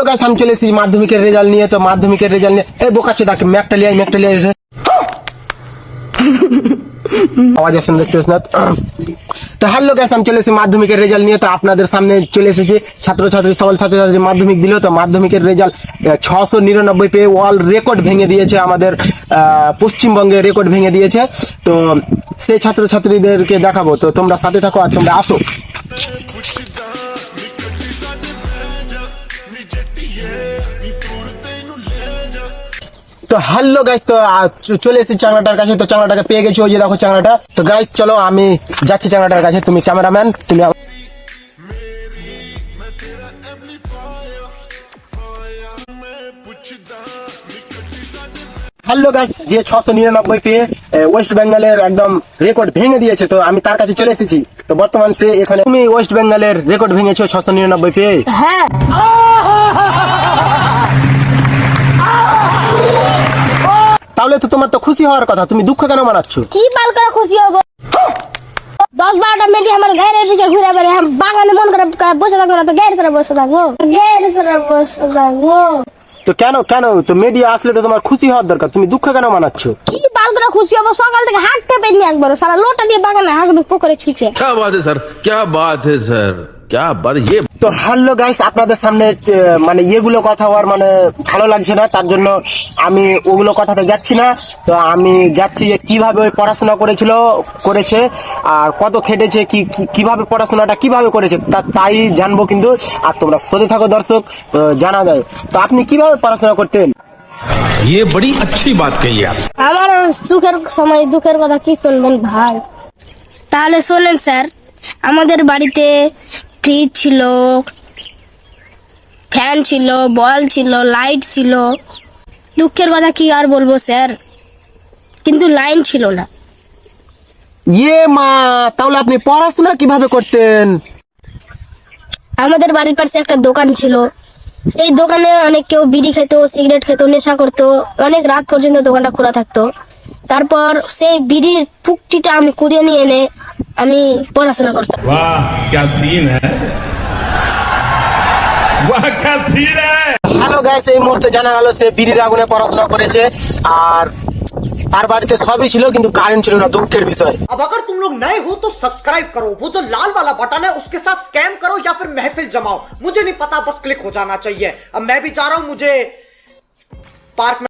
তো গাইস আমি চলে এসেছি মাধ্যমিকের রেজাল্ট নিয়ে, তো মাধ্যমিকের রেজাল্ট নিয়ে। এই বোকাচ্ছে ডাকে ম্যাকটা লিয়াই ম্যাকটা লিয়াই। আওয়াজ আসছে না দেখতে না? তো হ্যালো গাইস আমি চলে এসেছি মাধ্যমিকের রেজাল্ট নিয়ে, তো আপনাদের সামনে চলে এসেছি। ছাত্রছাত্রী, সকল ছাত্রছাত্রী মাধ্যমিক দিল, তো মাধ্যমিকের রেজাল্ট ছশো নিরানব্বই পেয়ে ওয়াল রেকর্ড ভেঙে দিয়েছে আমাদের পশ্চিমবঙ্গে রেকর্ড ভেঙে দিয়েছে। তো সেই ছাত্রছাত্রীদেরকে দেখাবো, তো তোমরা সাথে থাকো আর তোমরা আসো। তো হ্যালো গাইস তো চলে এসেছি চাংলাটার কাছে, তো চাংলাটাকে পেয়ে গেছি, ওই যে দেখো চাংলাটা তো গাইস চলো, আমি যাচ্ছি চাংলাটার কাছে, তুমি ক্যামেরাম্যান তুমি হ্যালো গাইস যে ছশো নিরানব্বই পেয়ে ওয়েস্ট বেঙ্গলের একদম রেকর্ড ভেঙে দিয়েছে, তো আমি তার কাছে চলে এসেছি। তো বর্তমান সে এখানে তুমি ওয়েস্ট বেঙ্গলের রেকর্ড ভেঙেছো ছশো নিরানব্বই পেয়ে হ্যাঁ। তাহলে তো তোমার তো খুশি হওয়ার কথা তুমি দুঃখ কেন মানাচ্ছ কি পাল করে খুশি হব দশ বারোটা মেয়েটি আমার গায়ের পিছিয়ে ঘুরে বেড়ে আমি বাগানে মন করে করে বসে থাকবো না তো গায়ের করে বসে থাকবো গায়ের করে বসে থাকবো তো কেন কেন তো মিডিয়া আসলে তো তোমার খুশি হওয়ার দরকার তুমি দুঃখ কেন মানাচ্ছ কি পাল করে খুশি হবো সকাল থেকে হাঁটতে পারিনি একবার সারা লোটা দিয়ে বাগানে হাঁকবে পুকুরে ছুঁচে क्या बात है सर क्या बात है सर क्या बात ये তো হ্যালো গাইস আপনাদের সামনে আহ, মানে এগুলো কথা হওয়ার মানে ভালো লাগছে না তার জন্য আমি ওগুলো কথাতে যাচ্ছি না তো আমি যাচ্ছি যে কিভাবে ওই পড়াশোনা করেছিল করেছে আর কত খেটেছে কি কি- কিভাবে পড়াশোনাটা কিভাবে করেছে তা তাই জানবো কিন্তু আর তোমরা সতে থাকো দর্শক তো জানা যায় তো আপনি কিভাবে পড়াশোনা করতেন ये बड़ी अच्छी बात कही आप আমার সুখের সময় দুঃখের কথা কি শুনবেন ভাই তাহলে শোনেন স্যার আমাদের বাড়িতে ফ্রিজ ছিল ফ্যান ছিল বল ছিল লাইট ছিল। দুঃখের কথা কি আর বলব স্যার কিন্তু লাইন ছিল না। ইয়ে মা তাহলে আপনি পড়াশোনা কীভাবে করতেন? আমাদের বাড়ির পাশে একটা দোকান ছিল। সেই দোকানে অনেক কেউ বিড়ি খেত সিগারেট খেত নেশা করতো। অনেক রাত পর্যন্ত দোকানটা খোলা থাকতো। তারপর সেই বিড়ির পুকটিটা আমি কুড়িয়ে নিয়ে এনে আমি পড়াশোনা করতাম वाह क्या सीन है वाह क्या सीन है হ্যালো গাইস এই মুহূর্তে জানা গেল সে বিড়ির আগুনে পড়াশোনা করেছে আর তার বাড়িতে সবই ছিল কিন্তু কারেন্ট ছিল না দুঃখের বিষয় अब अगर तुम लोग नए हो तो सब्सक्राइब करो वो जो लाल वाला बटन है उसके साथ स्कैम करो या फिर महफिल जमाओ मुझे नहीं पता बस क्लिक हो जाना चाहिए अब मैं भी जा रहा हूं मुझे पार्क में